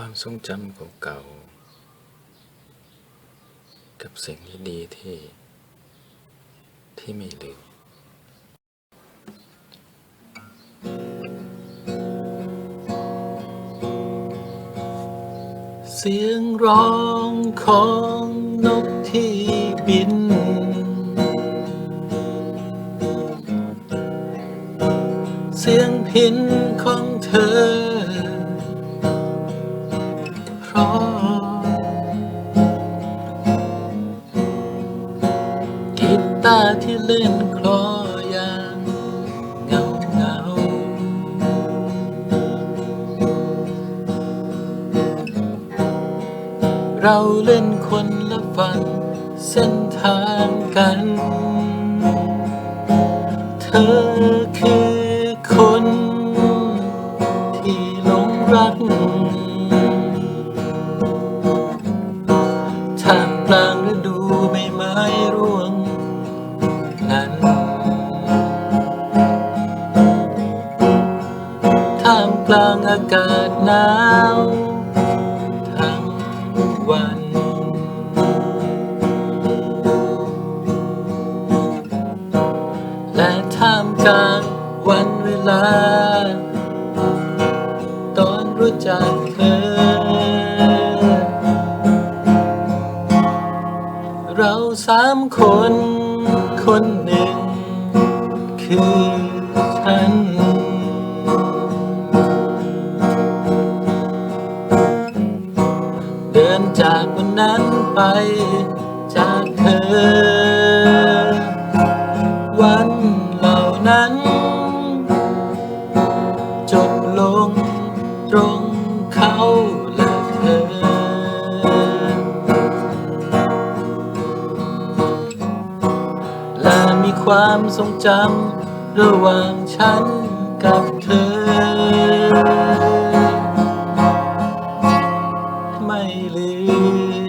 ความทรงจำเก่าๆ กับสิ่งที่ดีที่ที่ไม่ลืมเสียงร้องของนกที่บิน เสียงพินของ ตาที่เล่นคลออย่างเงาเงาเราเล่นคนละฝั่งเส้นทางกัน เธอคือคนที่หลงรักท่ามกลางฤดูใบไม้ร่วง กลางอากาศหนาวทั้งวัน และท่ามกลางวันเวลา ตอนรู้จักเธอ เราสามคนคนหนึ่ง คือฉัน จากวันนั้นไป จากเธอ วันเหล่านั้น จบลงตรงเขาและเธอ และมีความทรงจำระหว่างฉันกับเธอ 里。